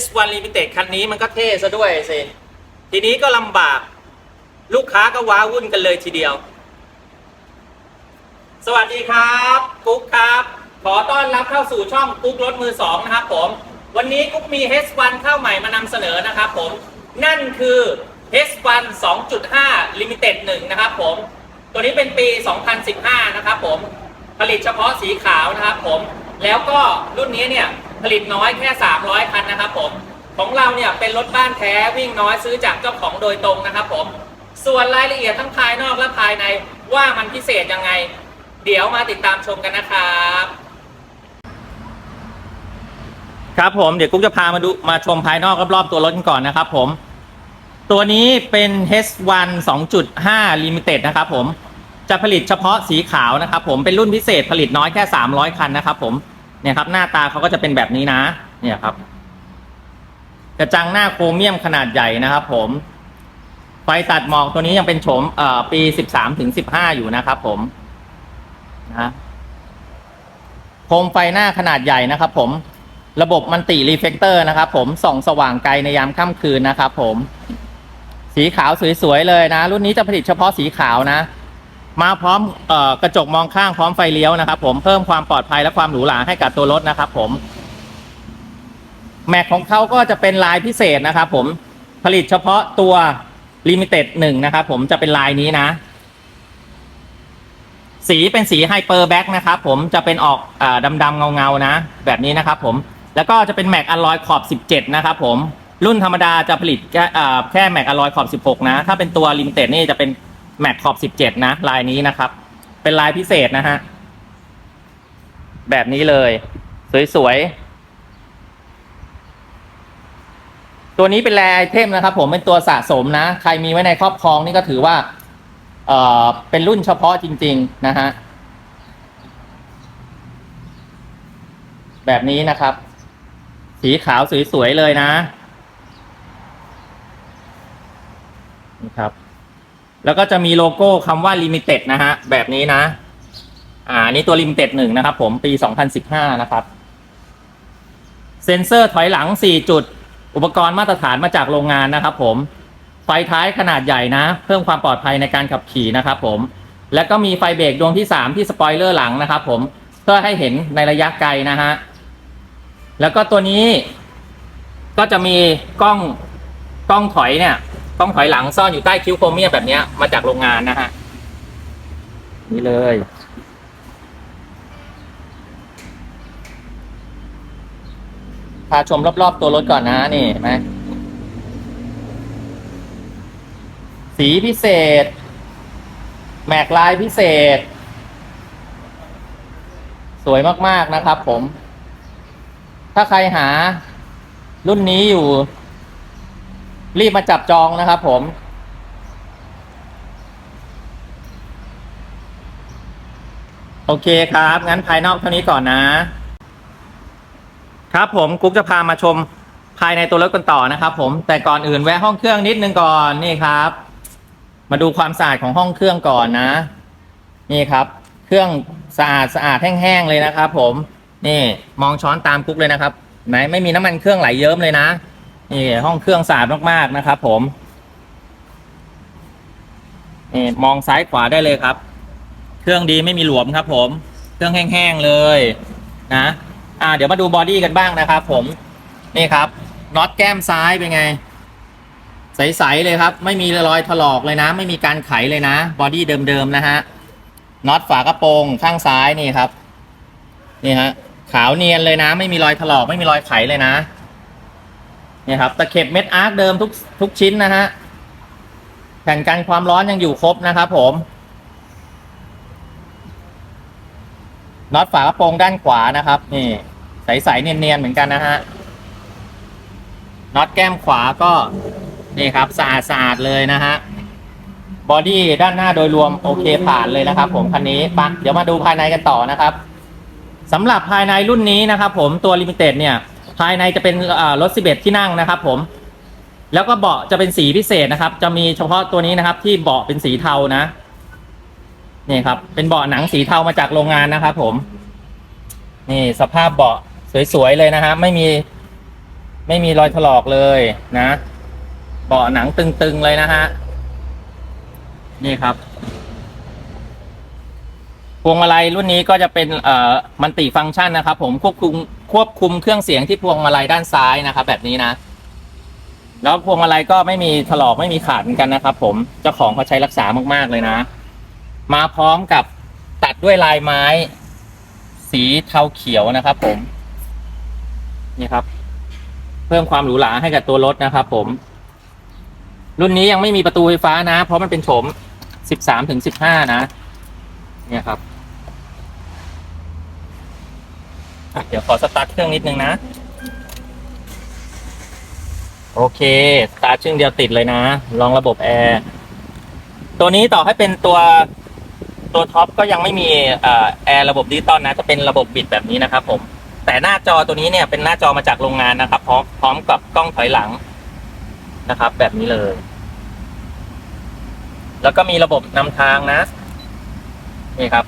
H1 Limited คันนี้มันก็เท่ซะด้วยสิทีนี้ก็ลำบากลูกค้าก็ว้าวุ่นกันเลยทีเดียว สวัสดีครับกุ๊กครับ ขอต้อนรับเข้าสู่ช่องกุ๊กรถมือสองนะครับผม วันนี้กุ๊กมี H1 เข้าใหม่มานำเสนอนะครับผม นั่นคือ H1 2.5 Limited 1 นะครับผม ตัวนี้เป็นปี 2015 นะครับผม ผลิตเฉพาะสีขาวนะครับผม แล้วก็รุ่นนี้เนี่ย ผลิตน้อยแค่ 300 คันนะครับผม ของเราเนี่ยเป็นรถบ้านแท้วิ่งน้อยซื้อจากเจ้าของโดยตรงนะครับผม ส่วนรายละเอียดทั้งภายนอกและภายในว่ามันพิเศษยังไง เดี๋ยวมาติดตามชมกันนะครับครับผมเดี๋ยวกุ๊กจะพามาดูมาชมภายนอกรอบๆตัวรถกันก่อนนะครับผม ตัวนี้เป็น H1 2.5 Limited นะครับผมจะผลิตเฉพาะสีขาวนะครับผมเป็นรุ่นพิเศษผลิตน้อยแค่ 300 คันนะครับผม เนี่ยครับหน้าตาเขาก็จะเป็นแบบนี้นะ เนี่ยครับ กระจังหน้าโครเมียมขนาดใหญ่นะครับผม ไฟตัดหมอกตัวนี้ยังเป็นโฉมเอ่อปี13ถึง15อยู่นะครับผมนะโคมไฟหน้าขนาดใหญ่นะครับผม ระบบมันติรีเฟกเตอร์นะครับผมส่องสว่างไกลในยามค่ำคืนนะครับผม สีขาวสวยๆเลยนะ รุ่นนี้จะผลิตเฉพาะสีขาวนะ มาพร้อมเอ่อกระจกมองข้างพร้อมไฟเลี้ยวนะครับ ผมเพิ่มความปลอดภัยและความหรูหราให้กับตัวรถนะครับ ผม แม็กของเขาก็จะเป็นลายพิเศษนะครับ ผมผลิตเฉพาะตัว Limited 1นะครับผมจะเป็นลายนี้นะ สีเป็นสีไฮเปอร์แบ็กนะครับผมจะเป็นออกอดำๆเงาๆนะ แบบนี้นะครับ ผมแล้วก็จะเป็นแม็กอลลอยขอบ 17 นะครับผมรุ่นธรรมดาจะผลิตแค่แค่แม็กอลลอยขอบ 16 นะ ถ้าเป็นตัวลิมิเต็ดนี่จะเป็น แม็กขอบ17 นะ ลายนี้นะครับ เป็นลายพิเศษนะฮะ แบบนี้เลย สวยๆ ตัวนี้เป็นแรไอเทมนะครับ ผมเป็นตัวสะสมนะ ใครมีไว้ในครอบครองนี่ก็ถือว่า เอ่อ เป็นรุ่นเฉพาะจริง ๆ นะฮะ แบบนี้นะครับ สีขาวสวยๆ เลยนะนี่ครับ แล้วก็จะมีโลโก้คำว่า Limited นะฮะ แบบนี้นะ อ่านี่ตัว Limited หนึ่งนะครับผมปี 2015 นะครับ เซ็นเซอร์ถอยหลัง 4 จุด อุปกรณ์มาตรฐานมาจากโรงงานนะครับผม ไฟท้ายขนาดใหญ่นะ เพิ่มความปลอดภัยในการขับขี่นะครับผม แล้วก็มีไฟเบรกดวงที่ 3 ที่สปอยเลอร์หลังนะครับผม เพื่อให้เห็นในระยะไกลนะฮะ แล้วก็ตัวนี้ก็จะมีกล้องกล้องถอยเนี่ย กล้องถอยหลังซ่อนอยู่ใต้คิ้วโครเมียมแบบเนี้ยมาจากโรงงานนะฮะ นี่เลย พาชมรอบๆตัวรถก่อนนะนี่ไหมสีพิเศษ แม็กลายพิเศษ สวยมากๆนะครับผม ถ้าใครหารุ่นนี้อยู่ รีบมาจับจองนะครับผม โอเคครับ งั้นภายนอกเท่านี้ก่อนนะ ครับผมกุ๊กจะพามาชมภายในตัวรถกันต่อนะครับผมแต่ก่อนอื่นแวะห้องเครื่องนิดนึงก่อนนี่ครับ มาดูความสะอาดของห้องเครื่องก่อนนะ นี่ครับ เครื่องสะอาดสะอาดแห้งๆเลยนะครับ ผม นี่มองช้อนตามกุ๊กเลยนะครับ ไหนไม่มีน้ำมันเครื่องไหลเยิ้มเลยนะ นี่ห้องเครื่องสะอาดมากๆนะครับ ผมนี่มองซ้ายขวาได้เลยครับ เครื่องดีไม่มีหลวมครับ ผม เครื่องแห้งๆเลยนะอ่า เดี๋ยวมาดูบอดี้กันบ้างนะครับ ผมนี่ครับน็อตแก้มซ้ายเป็นไง ใสๆเลยครับ ไม่มีรอยถลอกเลยนะ ไม่มีการไขเลยนะบอดี้เดิมๆนะฮะน็อตฝากระโปรงข้างซ้ายนี่ครับ นี่ฮะขาวเนียนเลยนะ ไม่มีรอยถลอกไม่มีรอยไขเลยนะ นี่ครับตะเข็บเม็ดอาร์คเดิมทุกทุกชิ้นนะฮะแผ่นกันความร้อนยังอยู่ครบนะครับผมน็อตฝากระโปรงด้านขวานะครับ นี่ใสๆเนียนๆเหมือนกันนะฮะน็อตแก้มขวาก็นี่ครับสะอาดสะอาดเลยนะฮะบอดี้ด้านหน้าโดยรวมโอเคผ่านเลยนะครับ ผมคันนี้ปะเดี๋ยวมาดูภายในกันต่อนะครับสำหรับภายในรุ่นนี้นะครับ ผมตัวลิมิเต็ดเนี่ย ภายในจะเป็นรถ 11 ที่นั่งนะครับผม แล้วก็เบาะจะเป็นสีพิเศษนะครับ จะมีเฉพาะตัวนี้นะครับ ที่เบาะเป็นสีเทานะ นี่ครับ เป็นเบาะหนังสีเทามาจากโรงงานนะครับผม นี่สภาพเบาะสวยๆเลยนะฮะ ไม่มี ไม่มีรอยถลอกเลยนะ เบาะหนังตึงๆเลยนะฮะ นี่ครับพวงมาลัยรุ่นนี้ก็จะเป็นเอ่อมันติฟังก์ชันนะครับ ผมควบคุม ควบคุมเครื่องเสียงที่พวงมาลัยด้านซ้ายนะครับแบบนี้นะ แล้วพวงมาลัยก็ไม่มีถลอกไม่มีขาดเหมือนกันนะครับ ผมเจ้าของเขาใช้รักษามากๆเลยนะ มาพร้อมกับตัดด้วยลายไม้ สีเทาเขียวนะครับ ผมนี่ครับ เพิ่มความหรูหราให้กับตัวรถนะครับ ผม รุ่นนี้ยังไม่มีประตูไฟฟ้านะ เพราะมันเป็นโฉม 13ถึง15 นะ เนี่ยครับ อะเดี๋ยวขอสตาร์ทเครื่องนิดนึงนะ โอเค สตาร์ทชึ่งเดียวติดเลยนะ ลองระบบแอร์ ตัวนี้ต่อให้เป็นตัวตัวท็อปก็ยังไม่มีอแอร์ระบบดิจิตอลนะ จะเป็นระบบบิดแบบนี้นะครับผม แต่หน้าจอตัวนี้เนี่ยเป็นหน้าจอมาจากโรงงานนะครับ พร้อมพร้อมกับกล้องถอยหลังนะครับ แบบนี้เลย แล้วก็มีระบบนำทางนะ นี่ครับ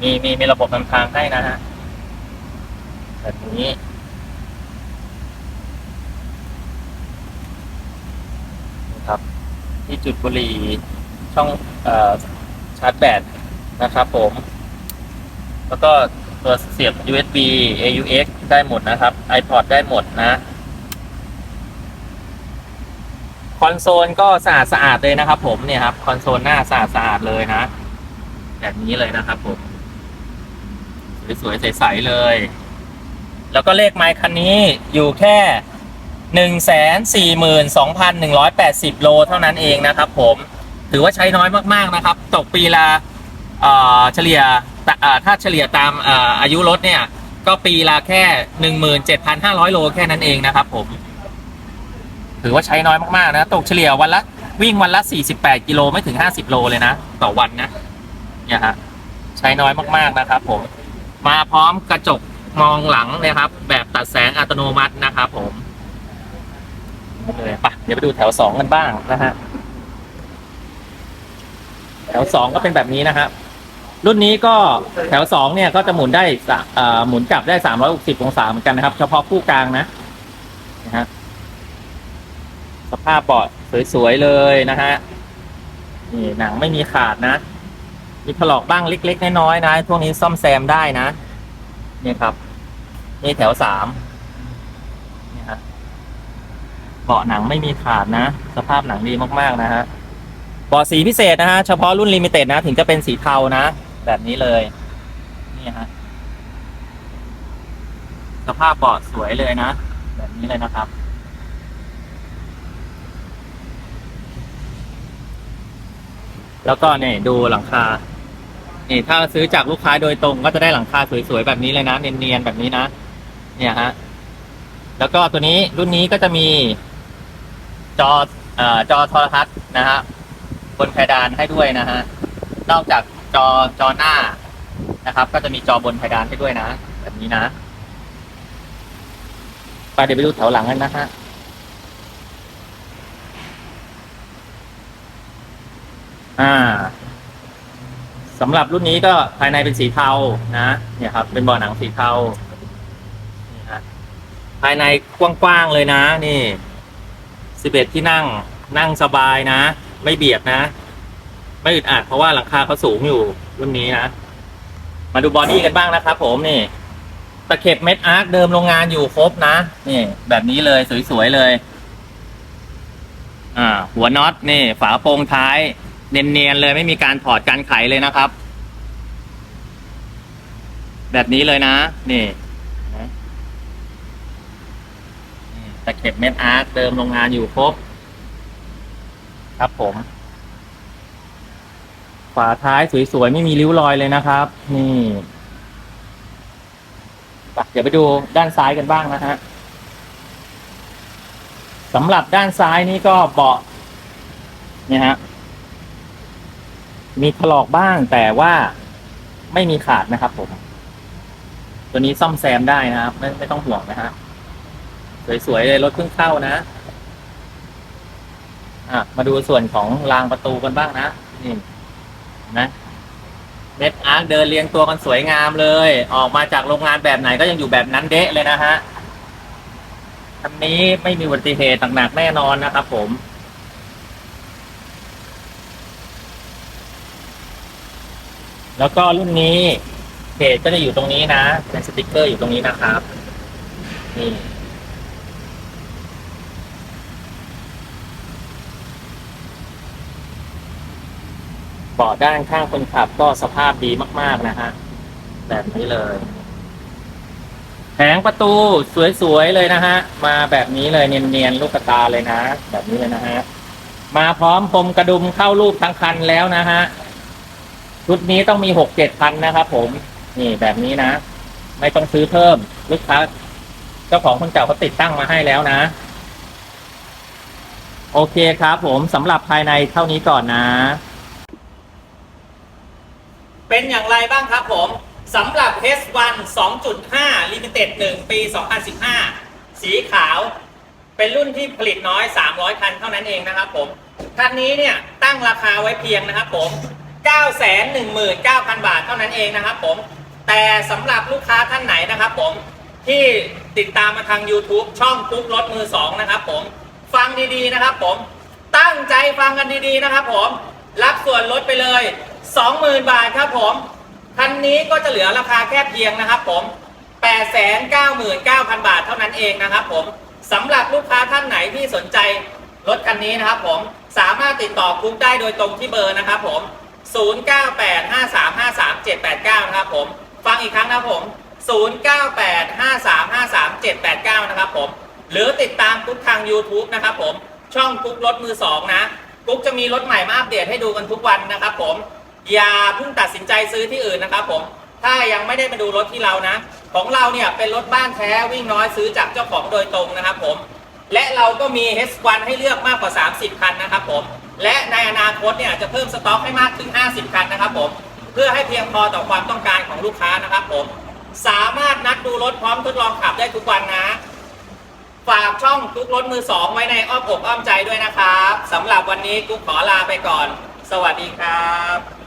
มีมีมีระบบนำทางให้นะฮะแบบนี้นะครับ ที่จุดบุหรี่ช่องเอ่อชาร์จแบตนะครับผม แล้วก็ตัวเสียบ USB AUX ได้หมดนะครับ iPod ได้หมดนะคอนโซลก็สะอาดสะอาดเลยนะครับผมเนี่ยครับคอนโซลหน้าสะอาดสะอาดเลยนะ แบบนี้เลยนะครับผม สวยๆใสๆเลย แล้วก็เลขไมค์คันนี้อยู่แค่หนึ่งแสนสี่หมื่นสองพันหนึ่งร้อยแปดสิบโลเท่านั้นเองนะครับผม ถือว่าใช้น้อยมากๆนะครับ ตกปีละเอ่อเฉลี่ยถ้าเฉลี่ยตามอายุรถเนี่ย ก็ปีละแค่หนึ่งหมื่นเจ็ดพันห้าร้อยโลแค่นั้นเองนะครับผม ถือว่าใช้น้อยมากๆนะ ตกเฉลี่ยวันละวิ่งวันละ48กิโลไม่ถึง50โลเลยนะ ต่อวันนะ เนี่ยฮะ ใช้น้อยมากๆนะครับผม มาพร้อมกระจกมองหลังนะครับ แบบตัดแสงอัตโนมัตินะครับผมเลยปะเดี๋ยวไปดูแถวสองกันบ้างนะฮะแถวสองก็เป็นแบบนี้นะครับ รุ่นนี้ก็แถวสองเนี่ยก็จะหมุนได้หมุนกลับได้360องศาเหมือนกันนะครับ เฉพาะคู่กลางนะนะฮะสภาพเบาะสวยๆเลยนะฮะนี่หนังไม่มีขาดนะ มีถลอกบ้างเล็กๆน้อยๆนะพวกนี้ซ่อมแซมได้นะนี่ครับนี่แถวสามนี่ฮะเบาะหนังไม่มีขาดนะ สภาพหนังดีมากๆนะฮะเบาะสีพิเศษนะฮะเฉพาะรุ่นลิมิเต็ดนะ ถึงจะเป็นสีเทานะ แบบนี้เลยนี่ฮะสภาพเบาะสวยเลยนะ แบบนี้เลยนะครับแล้วก็เนี่ยดูหลังคา นี่ถ้าซื้อจากลูกค้าโดยตรงก็จะได้หลังคาสวยๆแบบนี้เลยนะเนียนๆแบบนี้นะเนี่ยฮะแล้วก็ตัวนี้รุ่นนี้ก็จะมี จอเอ่อจอโทรทัศน์นะฮะบนเพดานให้ด้วยนะฮะนอกจากจอจอหน้านะครับ ก็จะมีจอบนเพดานให้ด้วยนะแบบนี้นะไปเดี๋ยวไปดูแถวหลังกันนะฮะอ่า สำหรับรุ่นนี้ก็ภายในเป็นสีเทานะเนี่ยครับ เป็นเบาะหนังสีเทานี่ฮะภายในกว้างๆเลยนะ นี่สิบเอ็ดที่นั่งนั่งสบายนะ ไม่เบียดนะ ไม่อึดอัดเพราะว่าหลังคาเขาสูงอยู่รุ่นนี้นะ มาดูบอดี้กันบ้างนะครับผมนี่ตะเข็บเม็ดอาร์คเดิมโรงงานอยู่ครบนะนี่แบบนี้เลยสวยๆเลย อ่า หัวน็อตนี่ ฝาโปรงท้าย เนียนๆเลยไม่มีการถอดการไขเลยนะครับ แบบนี้เลยนะ นี่นะนี่ตะเข็บเม็ดอาร์คเดิมโรงงานอยู่ครบ ครับผม ฝาท้ายสวยๆ ไม่มีริ้วรอยเลยนะครับ นี่เดี๋ยวไปดูด้านซ้ายกันบ้างนะฮะสำหรับด้านซ้ายนี่ก็เบาะเนี่ยฮะ มีถลอกบ้างแต่ว่าไม่มีขาดนะครับผม ตัวนี้ซ่อมแซมได้นะครับ ไม่ไม่ต้องห่วงนะฮะสวยๆเลยรถเพิ่งเข้านะอะมาดูส่วนของรางประตูกันบ้างนะนี่นะเม็ดอาร์คเดินเรียงตัวกันสวยงามเลย ออกมาจากโรงงานแบบไหนก็ยังอยู่แบบนั้นเดะเลยนะฮะคันนี้ไม่มีอุบัติเหตุหนักๆแน่นอนนะครับผม แล้วก็รุ่นนี้เพจก็จะอยู่ตรงนี้นะ เป็นสติกเกอร์อยู่ตรงนี้นะครับ นี่บาะด้านข้างคนขับก็สภาพดีมาก ๆ นะฮะ แบบนี้เลย แผงประตูสวย ๆ เลยนะฮะ มาแบบนี้เลยเนียน ๆ ลูกตาเลยนะ แบบนี้เลยนะฮะ มาพร้อมพรมกระดุมเข้ารูปทั้งคันแล้วนะฮะ ชุดนี้ต้องมีหกเจ็ดพันนะครับผม นี่แบบนี้นะ ไม่ต้องซื้อเพิ่มลูกค้าเจ้าของคนเก่าเขาติดตั้งมาให้แล้วนะ โอเคครับผมสำหรับภายในเท่านี้ก่อนนะ เป็นอย่างไรบ้างครับผมสำหรับ H1 2.5 Limited 1 ปี 2015 สีขาว เป็นรุ่นที่ผลิตน้อย 300 คันเท่านั้นเองนะครับผม คันนี้เนี่ยตั้งราคาไว้เพียงนะครับผม 919,000 บาทเท่านั้นเองนะครับผม แต่สำหรับลูกค้าท่านไหนนะครับผมที่ติดตามมาทาง YouTube ช่องปุ๊กรถมือ2นะครับผมฟังดีๆนะครับผมตั้งใจฟังกันดีๆนะครับผมรับส่วนลดไปเลย 20,000 บาทครับผมคันนี้ก็จะเหลือราคาแค่เพียงนะครับผม 899,000 บาทเท่านั้นเองนะครับผมสำหรับลูกค้าท่านไหนที่สนใจรถคันนี้นะครับผมสามารถติดต่อคุกได้โดยตรงที่เบอร์นะครับผม 0985353789 นะครับผม ฟังอีกครั้งนะครับผม 0985353789 นะครับผม หรือติดตามกุ๊กทาง YouTube นะครับผม ช่องกุ๊กรถมือสองนะ กุ๊กจะมีรถใหม่มาอัปเดตให้ดูกันทุกวันนะครับผม อย่าเพิ่งตัดสินใจซื้อที่อื่นนะครับผม ถ้ายังไม่ได้มาดูรถที่เรานะ ของเราเนี่ยเป็นรถบ้านแท้วิ่งน้อยซื้อจากเจ้าของโดยตรงนะครับผม และเราก็มี H1 ให้เลือกมากกว่า 30 คันนะครับผม และในอนาคตเนี่ยจะเพิ่มสต็อกให้มากถึง 50 คันนะครับผม เพื่อให้เพียงพอต่อความต้องการของลูกค้านะครับผม สามารถนัดดูรถพร้อมทดลองขับได้ทุกวันนะ ฝากช่องกุ๊กรถมือสองไว้ในอ้อมอกอ้อมใจด้วยนะครับสำหรับวันนี้กุ๊กขอลาไปก่อน สวัสดีครับ